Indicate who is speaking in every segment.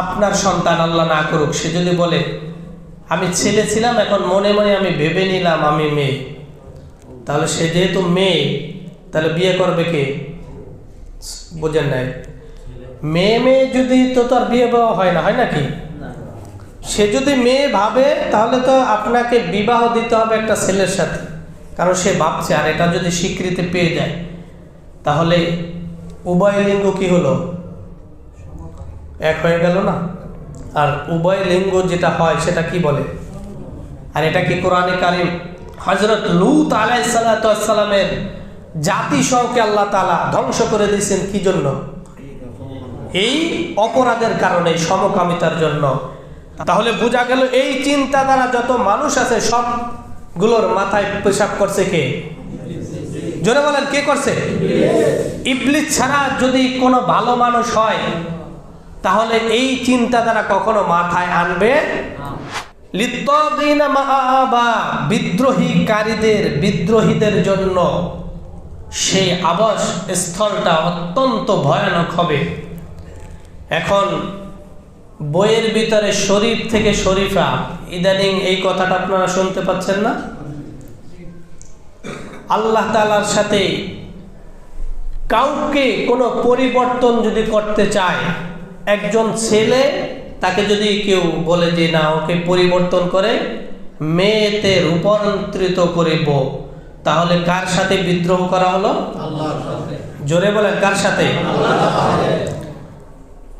Speaker 1: আপনার সন্তান আল্লাহ না করুক, সে যদি বলে, আমি ছেলে ছিলাম, এখন মনে মনে আমি ভেবে নিলাম আমি মেয়ে। তাহলে সে যেহেতু মেয়ে, তাহলে বিয়ে করবে কে? বোঝেন নাই। মেয়ে মেয়ে যদি তো তার বিয়ে হয় না, হয় নাকি সে যদি মেয়ে ভাবে, তাহলে তো আপনাকে বিবাহ দিতে হবে একটা ছেলের সাথে। কারণ সে ভাবছে, আর এটা যদি স্বীকৃতি পেয়ে যায়, তাহলে উভয় লিঙ্গ কি হলো? এক হয়ে গেল না? আর উভয় লিঙ্গ যেটা হয় সেটা কি বলে? আর এটা কি কোরআনে কারিম? হজরত লুত আলাইসালামের জাতি সহকে আল্লাহ তালা ধ্বংস করে দিয়েছেন কি জন্য? এই অপরাধের কারণে, সমকামিতার জন্য। তাহলে বোঝা গেল এই চিন্তাধারা যত মানুষ আছে, সবগুলোর মাথায় পেশাব করছে কে? জোরে বলেন, কে করছে? ইবলিস ছাড়া যদি কোনো ভালো মানুষ হয় তাহলে এই চিন্তাধারা কখনো মাথায় আনবে বিদ্রোহীকারীদের, বিদ্রোহীদের জন্য সেই আবাস স্থলটা অত্যন্ত ভয়ানক হবে। এখন বইয়ের ভিতরে শরীফ থেকে শরীফা, ইদানিং এই কথাটা আপনারা শুনতে পাচ্ছেন না? আল্লাহ তালার সাথে কাউকে কোনো পরিবর্তন যদি করতে চায় একজন ছেলে তাকে যদি কেউ বলে যে না ওকে পরিবর্তন করে মেয়েতে রূপান্তরিত করিব তাহলে কার সাথে বিদ্রোহ করা হলো? জোরে বলেন কার সাথে?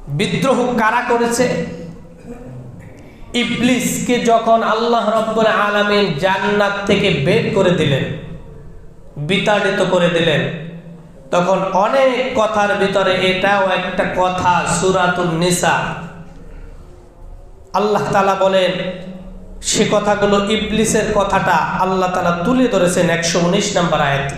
Speaker 1: বিদ্রোহ কারা করেছে? ইবলিসকে যখন আল্লাহ রব্বুল আলামিন জান্নাত থেকে বের করে দিলেন বিতাড়িত করে দিলেন তখন অনেক কথার ভিতরে এটাও একটা কথা সুরাতুল নিসা। আল্লাহ তালা বলেন, সে কথাগুলো ইবলিসের কথাটা আল্লাহ তালা তুলে ধরেছেন একশো উনিশ নম্বর আয়াত।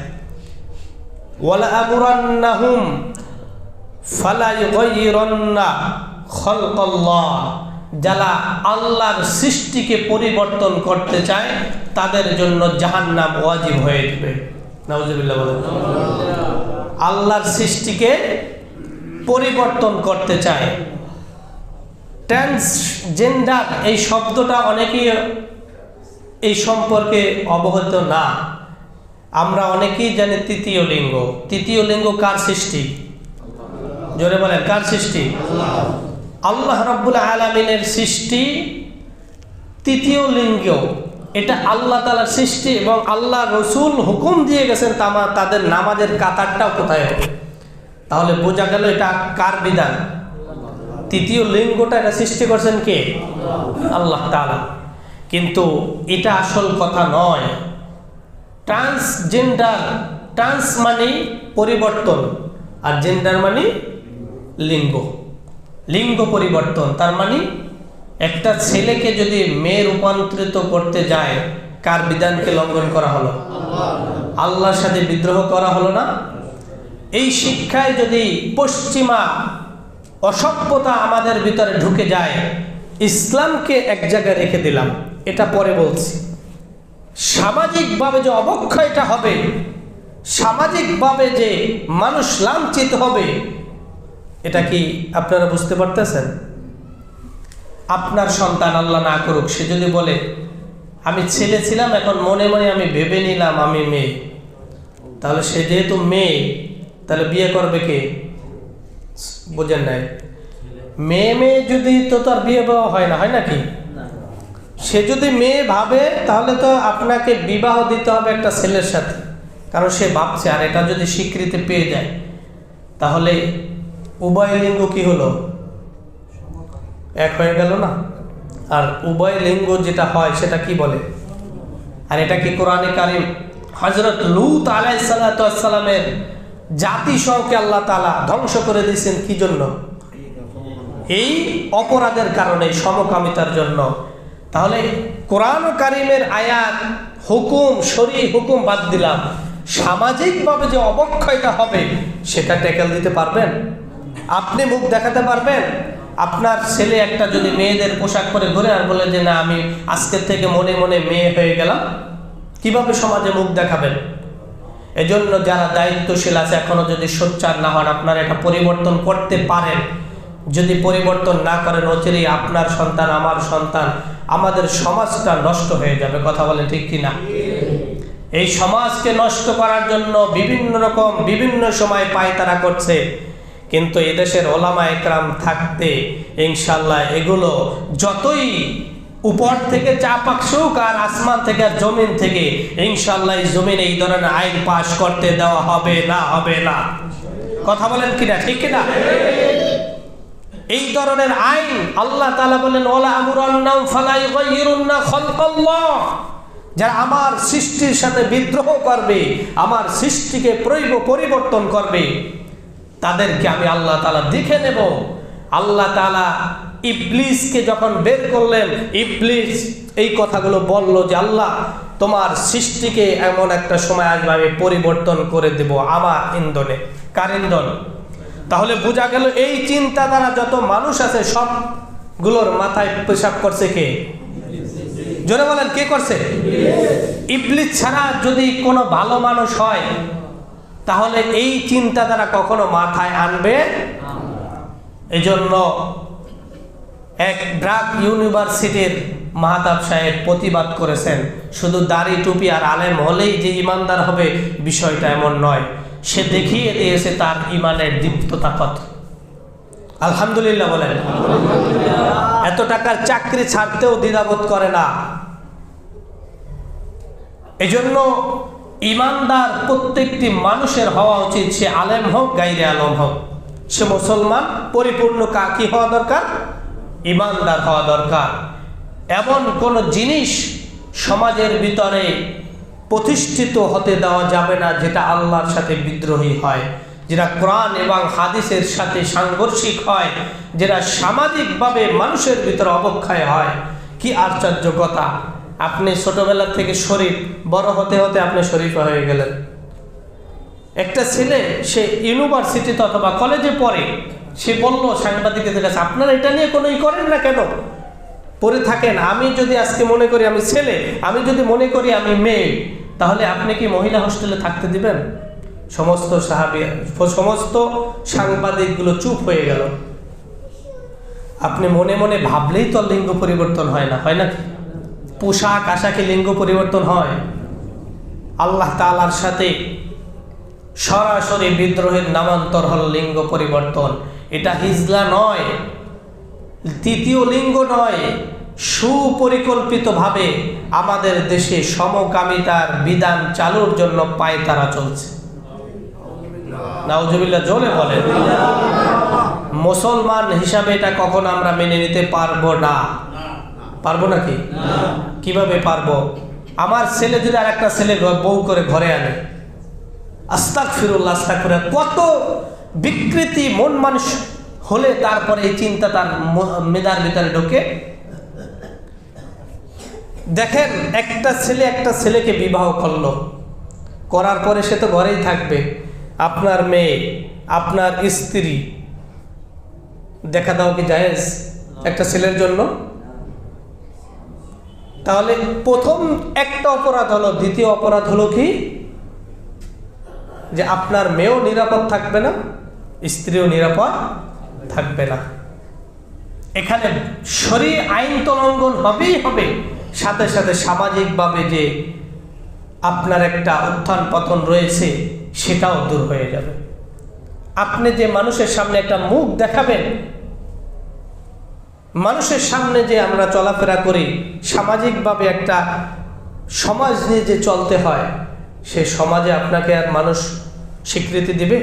Speaker 1: যারা আল্লাহর সৃষ্টিকে পরিবর্তন করতে চায়, তাদের জন্য জাহান্নাম ওয়াজিব হয়ে যাবে। নাউজুবিল্লাহ বলেন। আল্লাহর সৃষ্টিকে পরিবর্তন করতে চায়। ট্রান্সজেন্ডার এই শব্দটা অনেকেই এই সম্পর্কে অবগত না। আমরা অনেকেই জানি তৃতীয় লিঙ্গ। তৃতীয় লিঙ্গ কার সৃষ্টি? জোরে বলেন, কার সৃষ্টি? আল্লাহ রব্বুল আলমিনের সৃষ্টি তৃতীয় লিঙ্গ। এটা আল্লাহ তালার সৃষ্টি এবং আল্লাহ রসুল হুকুম দিয়ে গেছেন তামা, তাদের নামাজের কাতারটাও কোথায় হবে? তাহলে বোঝা গেল এটা কার বিধান? তৃতীয় লিঙ্গটা এটা সৃষ্টি করছেন কে? আল্লাহ তালা কিন্তু এটা আসল কথা নয়। ট্রান্সজেন্ডার, ট্রান্স মানে পরিবর্তন আর জেন্ডার মানে লিঙ্গ। লিঙ্গ পরিবর্তন, তার মানে একটা ছেলেকে যদি মেয়ে রূপান্তরিত করতে যায়, কার বিধানকে লঙ্ঘন করা হলো? আল্লাহর সাথে বিদ্রোহ করা হলো না? এই শিক্ষায় যদি পশ্চিমা অসভ্যতা আমাদের ভিতরে ঢুকে যায়, ইসলামকে এক জায়গায় রেখে দিলাম। এটা পরে বলছি। সামাজিকভাবে যে অবক্ষয়টা হবে, সামাজিকভাবে যে মানুষ লাঞ্ছিত হবে, এটা কি আপনারা বুঝতে পারতেছেন? আপনার সন্তান আল্লাহ না করুক, সে যদি বলে, আমি ছেলে ছিলাম, এখন মনে মনে আমি ভেবে নিলাম আমি মেয়ে। তাহলে সে যেহেতু মেয়ে, তাহলে বিয়ে করবে কে? বোঝেন নাই। মেয়ে মেয়ে যদি তো তার বিয়ে দেওয়া হয় না, হয় নাকি সে যদি মেয়ে ভাবে, তাহলে তো আপনাকে বিবাহ দিতে হবে একটা ছেলের সাথে। কারণ সে ভাবছে, আর এটা যদি স্বীকৃতি পেয়ে যায়, তাহলে উভয় লিঙ্গ কি হলো? এক হয়ে গেল না? আর উভয় লিঙ্গ যেটা হয় সেটা কি বলে? আর এটা কি কোরআনে কারিম? হজরত লুত আলাইসালামের জাতি সহকে আল্লাহ তালা ধ্বংস করে দিয়েছেন কি জন্য? এই অপরাধের কারণে, সমকামিতার জন্য। তাহলে কোরআন কারিমের আয়াত, হুকুম, শরী হুকুম বাদ দিলাম। সামাজিকভাবে যে অবক্ষয়টা হবে, সেটা ট্যাকেল দিতে পারবেন? আপনি মুখ দেখাতে পারবেন? আপনার ছেলে একটা যদি মেয়েদের পোশাক পরে ঘুরে আর বলে যে, না, আমি আজকের থেকে মনে মনে মেয়ে হয়ে গেলাম। কীভাবে সমাজে মুখ দেখাবেন? এজন্য যারা দায়িত্বশীল আছে, এখনও যদি সোচ্চার না হন, আপনারা এটা পরিবর্তন করতে পারেন। যদি পরিবর্তন না করেন, অচিরেই আপনার সন্তান, আমার সন্তান, আমাদের সমাজটা নষ্ট হয়ে যাবে। কথা বলে ঠিক কিনা এই সমাজকে নষ্ট করার জন্য বিভিন্ন রকম, বিভিন্ন সময় পায় তারা করছে। কিন্তু এদেশের ওলামা একরাম থাকতে, ইনশাল্লাহ এগুলো যতই উপর থেকে চাপ আসুক আর আসমান থেকে আর জমিন থেকে, ইনশাল্লাহ জমিন এই ধরনের আইন পাশ করতে দেওয়া হবে না হবে না। কথা বলেন কিনা, ঠিক কিনা? এই ধরনের আইন আল্লাহ তালা বলেন ওলা ফালাই যারা আমার সৃষ্টির সাথে বিদ্রোহ করবে, আমার সৃষ্টিকে প্রৈব পরিবর্তন করবে তাদেরকে আমি আল্লাহ তালা দেখে নেব। আল্লাহ তালা ইবলিসকে যখন বের করলেন, ইবলিস এই কথাগুলো বলল যে, আল্লাহ, তোমার সৃষ্টিকে এমন একটা সময় আসবে, আমি পরিবর্তন করে দেব আমার ইন্ধনে। কার ইন্ধন? তাহলে বোঝা গেল এই চিন্তা দ্বারা যত মানুষ আছে, সবগুলোর মাথায় পেশাব করছে কে? জোরে বলেন, কে করছে? ইবলিস ছাড়া যদি কোনো ভালো মানুষ হয় তাহলে এই চিন্তা দ্বারা কখনো মাথায় আনবে? এই জন্য এক ড্রাগ ইউনিভার্সিটির মাহাতাব সাহেব প্রতিবাদ করেছেন। শুধু দাড়ি টুপি আর আলেম হলেই যে ইমানদার হবে, বিষয়টা এমন নয়। সে দেখিয়ে দিয়েছে তার ইমানের দীপ্ততা কত। আলহামদুলিল্লাহ বলেন। এত টাকার চাকরি ছাড়তেও দ্বিধাবোধ করে না। এই জন্য ইমানদার প্রত্যেকটি মানুষের হওয়া উচিত, সে আলেম হোক, গাইরে আলম হোক। সে মুসলমান, পরিপূর্ণ কাকি হওয়া দরকার, ইমানদার হওয়া দরকার। এমন কোন জিনিস সমাজের ভিতরে প্রতিষ্ঠিত হতে দেওয়া যাবে না যেটা আল্লাহর সাথে বিদ্রোহী হয়, যেটা কোরআন এবং হাদিসের সাথে সাংঘর্ষিক হয়, যেটা সামাজিকভাবে মানুষের ভিতরে অবক্ষয় হয়। কি আশ্চর্য কথা! আপনি ছোটবেলা থেকে শরীফ, বড় হতে হতে আপনি শরীফ হয়ে গেলেন। একটা ছেলে, সে ইউনিভার্সিটিতে অথবা কলেজে পড়ে, সে বলল সাংবাদিকদের কাছে, আপনারা এটা নিয়ে কোনো ই করেন না কেন? পড়ে থাকেন, আমি যদি আজকে মনে করি আমি ছেলে, আমি যদি মনে করি আমি মেয়ে, তাহলে আপনি কি মহিলা হোস্টেলে থাকতে দিবেন? সমস্ত সাহাবি, সমস্ত সাংবাদিকগুলো চুপ হয়ে গেল। আপনি মনে মনে ভাবলেই তো লিঙ্গ পরিবর্তন হয় না হয় না পোশাক, আশাকে লিঙ্গ পরিবর্তন হয়। আল্লাহ তালার সাথে সরাসরি বিদ্রোহের নামান্তর হল লিঙ্গ পরিবর্তন। এটা হিজলা নয় তৃতীয় লিঙ্গ নয়, সুপরিকল্পিতভাবে আমাদের দেশে সমকামিতার বিধান চালুর জন্য পায় তারা চলছে। নাউজুবিল্লাহ জোরে বলেন। মুসলমান হিসাবে এটা কখন আমরা মেনে নিতে পারব না। পারব নাকি? কীভাবে পারব? আমার ছেলে যদি আর একটা ছেলে বউ করে ঘরে আনে আস্তাক ফিরুল্লাহ আস্তাক ফিরুল্লাহ কত বিকৃতি, মন মানুষ হলে তারপরে এই চিন্তা তার মেধার ভিতরে ঢোকে। দেখেন, একটা ছেলে একটা ছেলেকে বিবাহ করল। করার পরে সে তো ঘরেই থাকবে। আপনার মেয়ে, আপনার স্ত্রী, দেখা দাও কি জায়েজ একটা ছেলের জন্য? তাহলে প্রথম একটা অপরাধ হলো, দ্বিতীয় অপরাধ হলো কি? যে আপনার মেয়েও নিরাপদ থাকবে না, স্ত্রীও নিরাপদ থাকবে না। এখানে শরীর আইন তো লঙ্ঘন হবেই হবে। সাথে সাথে সামাজিকভাবে যে আপনার একটা উত্থান পতন রয়েছে, সেটাও দূর হয়ে যাবে। আপনি যে মানুষের সামনে একটা মুখ দেখাবেন মানুষের সামনে যে আমরা চলাফেরা করি, সামাজিকভাবে একটা সমাজ নিয়ে যে চলতে হয়, সে সমাজে আপনাকে আর মানুষ স্বীকৃতি দিবে?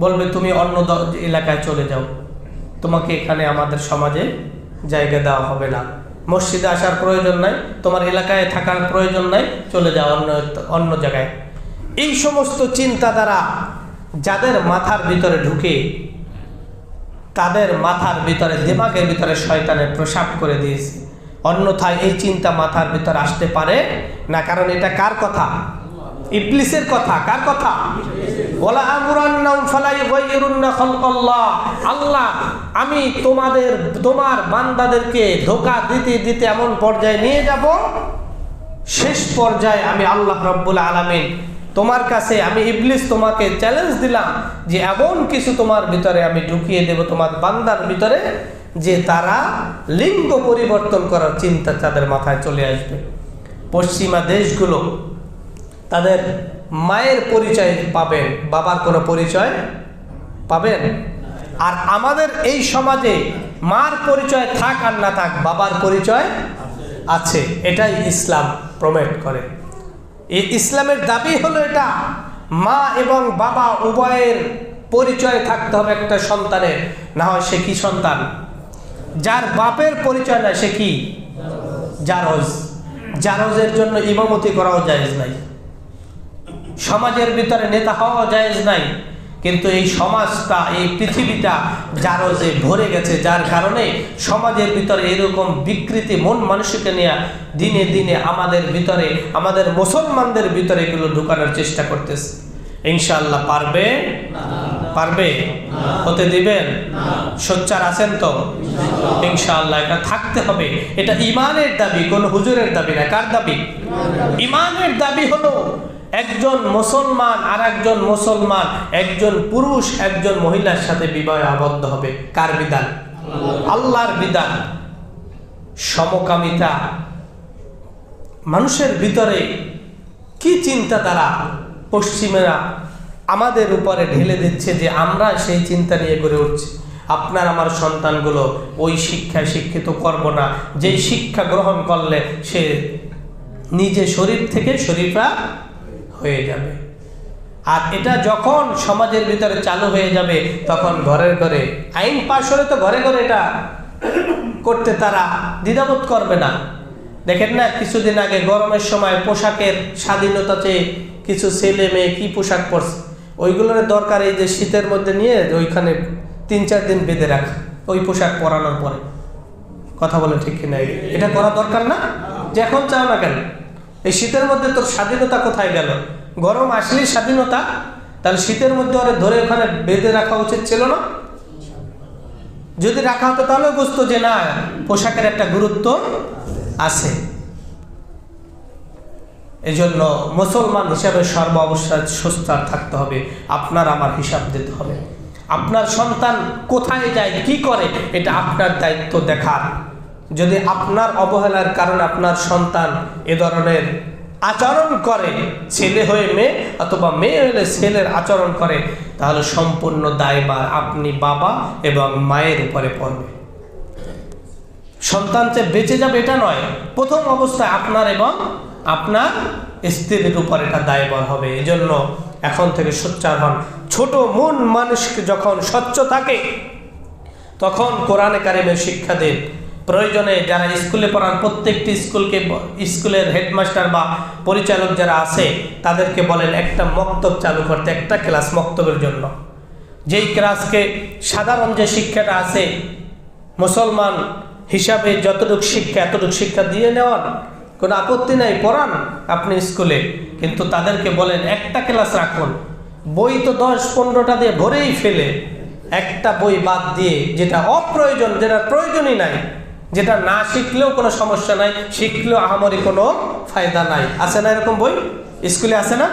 Speaker 1: বলবে, তুমি অন্য এলাকায় চলে যাও। তোমাকে এখানে আমাদের সমাজে জায়গা দেওয়া হবে না। মসজিদে আসার প্রয়োজন নাই, তোমার এলাকায় থাকার প্রয়োজন নাই, চলে যাও অন্য অন্য জায়গায়। এই সমস্ত চিন্তা দ্বারা যাদের মাথার ভিতরে ঢুকে তাদের মাথার ভিতরে, দিমাগের ভিতরে শয়তানের প্রসাব করে দিয়েছে। অন্যথায় এই চিন্তা মাথার ভিতরে আসতে পারে না, কারণ এটা কার কথা? ইবলিসের কথা, কার কথা? ওলা আমুরান্নাম ফালাই গায়রুন্না খালকাল্লাহ। আল্লাহ, আমি তোমাদের, তোমার বান্দাদেরকে ধোকা দিতে দিতে এমন পর্যায়ে নিয়ে যাব, শেষ পর্যায়ে আমি আল্লাহ রব্বুল আলামিন তোমার কাছে আমি ইবলিস তোমাকে চ্যালেঞ্জ দিলাম যে এমন কিছু তোমার ভিতরে আমি ঢুকিয়ে দেব, তোমার বান্দার ভিতরে, যে তারা লিঙ্গ পরিবর্তন করার চিন্তা তাদের মাথায় চলে আসবে। পশ্চিমা দেশগুলো তাদের মায়ের পরিচয় পাবেন, বাবার কোনো পরিচয় পাবেন? আর আমাদের এই সমাজে মার পরিচয় থাক আর না থাক, বাবার পরিচয় আছে। এটাই ইসলাম প্রমেট করে। এই ইসলামের দাবি হলো এটা। মা এবং বাবা উভয়ের পরিচয় থাকতে হবে একটা সন্তানের, না হয় সে কি সন্তান? যার বাপের পরিচয় না সে কি? জারজ। জারজের জন্য ইমামতি করাও জায়েজ নাই। সমাজের ভিতরে নেতা হওয়া জায়েজ নাই। কিন্তু এই সমাজটা, এই পৃথিবীটা যার যে ভরে গেছে, যার কারণে সমাজের ভিতরে এরকম বিকৃতি, মন মানুষকে নিয়ে দিনে দিনে আমাদের ভিতরে, আমাদের মুসলমানদের ভিতরে এগুলো ঢুকানোর চেষ্টা করতেছে। ইনশাল্লাহ পারবে? পারবে? হতে দিবেন? সোচ্চার আছেন তো? ইনশাআল্লাহ, এটা থাকতে হবে। এটা ইমানের দাবি, কোন হুজুরের দাবি না। কার দাবি? ইমানের দাবি হলো একজন মুসলমান আর একজন মুসলমান, একজন পুরুষ, একজন মহিলার সাথে বিবাহে আবদ্ধ হবে। কার বিধান? আল্লাহর বিধান। সমকামিতা। মানুষের ভিতরে কি চিন্তা তারা পশ্চিমেরা আমাদের উপরে ঢেলে দিচ্ছে যে আমরা সেই চিন্তা নিয়ে গড়ে উঠছি? আপনার আমার সন্তানগুলো ওই শিক্ষায় শিক্ষিত করব না। যেই শিক্ষা গ্রহণ করলে সে নিজে শরীর থেকে শরীফা হয়ে যাবে। আর এটা যখন সমাজের ভিতরে চালু হয়ে যাবে, তখন ঘরের ঘরে, আইন পাশ হলে তো ঘরে ঘরে এটা করতে তারা দ্বিধাবোধ করবে না। দেখেন না, কিছুদিন আগে গরমের সময় পোশাকের স্বাধীনতা চেয়ে কিছু ছেলে মেয়ে কি পোশাক পরছে? ওইগুলোর দরকার এই যে শীতের মধ্যে নিয়ে ওইখানে তিন চার দিন বেঁধে রাখা, ওই পোশাক পরানোর পরে। কথা বলে ঠিক কিনা? এটা করা দরকার না? যে এখন চাও না কেন? এই শীতের মধ্যে তোর স্বাধীনতা কোথায় গেল? গরম আসলেই স্বাধীনতা। তাহলে শীতের মধ্যে ওরা ধরে ওখানে বেঁধে রাখা উচিত ছিল না? যদি রাখা হতো তাহলে বুঝতো যে না, পোশাকের একটা গুরুত্ব আছে। এজন্য মুসলমান হিসাবে সর্ব অবস্থায় সুস্থার থাকতে হবে। আপনার আমার হিসাব দিতে হবে। আপনার সন্তান কোথায় যায়, কি করে, এটা আপনার দায়িত্ব দেখার। যদি আপনার অবহেলার কারণে আপনার সন্তান এ ধরনের আচরণ করে, ছেলে হয়ে মেয়ে অথবা মেয়ে হলে ছেলের আচরণ করে, তাহলে সম্পূর্ণ দায়বার আপনি বাবা এবং মায়ের উপরে পড়বে। সন্তান যে বেঁচে যাবে এটা নয়, প্রথম অবস্থায় আপনার এবং আপনার স্ত্রীর উপর এটা দায়বর হবে। এই জন্য এখন থেকে সোচ্চার হন। ছোট মন মানুষকে যখন স্বচ্ছ থাকে, তখন কোরআনে কারিমের শিক্ষা দেন প্রয়োজনে যারা স্কুলে পড়ান, প্রত্যেকটি স্কুলকে স্কুলের হেডমাস্টার বা পরিচালক যারা আছে, তাদেরকে বলেন একটা মক্তব চালু করতে, একটা ক্লাস মক্তবের জন্য। যেই ক্লাসকে সাধারণ যে শিক্ষাটা আছে, মুসলমান হিসাবে যতটুক শিক্ষা, এতটুকু শিক্ষা দিয়ে নেওয়ার কোনো আপত্তি নাই, পড়ান আপনি স্কুলে। কিন্তু তাদেরকে বলেন, একটা ক্লাস রাখুন। বই তো দশ পনেরোটা দিয়ে ভরেই ফেলে। একটা বই বাদ দিয়ে, যেটা অপ্রয়োজন, যেটা প্রয়োজনই নাই যেটা না শিখলেও কোনো সমস্যা নাই, শিখলেও আহামরি কোনো ফায়দা নাই। আছে না এরকম বই? স্কুলে আছে না?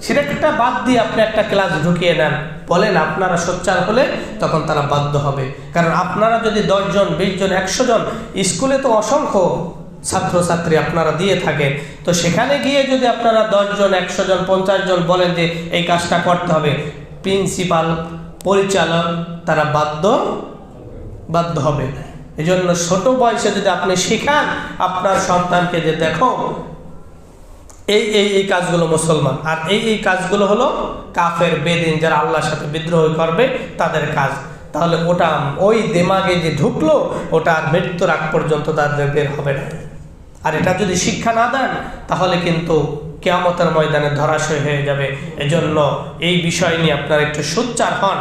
Speaker 1: সেটা বাদ দিয়ে আপনি একটা ক্লাস ঢুকিয়ে নেন। বলেন আপনারা সোচ্চার হলে তখন তারা বাধ্য হবে। কারণ আপনারা যদি দশজন বিশ জন একশো জন স্কুলে তো অসংখ্য ছাত্রছাত্রী আপনারা দিয়ে থাকেন। তো সেখানে গিয়ে যদি আপনারা দশজন একশো জন পঞ্চাশ জন বলেন যে এই কাজটা করতে হবে, প্রিন্সিপাল, পরিচালক, তারা বাধ্য বাধ্য হবে। এই জন্য ছোট বয়সে যদি আপনি শেখান, আপনার সন্তানকে যে দেখো, এই এই এই কাজগুলো মুসলমান। আর এই এই কাজগুলো হলো কাফের বেদিন যারা আল্লাহর সাথে বিদ্রোহ করবে, তাদের কাজ। তাহলে ওটা ওই দেমাগে যে ঢুকলো, ওটা আর মৃত্যুর আগ পর্যন্ত তাদের বের হবে না। আর এটা যদি শিক্ষা না দেন, তাহলে কিন্তু কেয়ামতের ময়দানে ধরাশয় হয়ে যাবে। এজন্য এই বিষয় নিয়ে আপনার একটু সোচ্চার হন।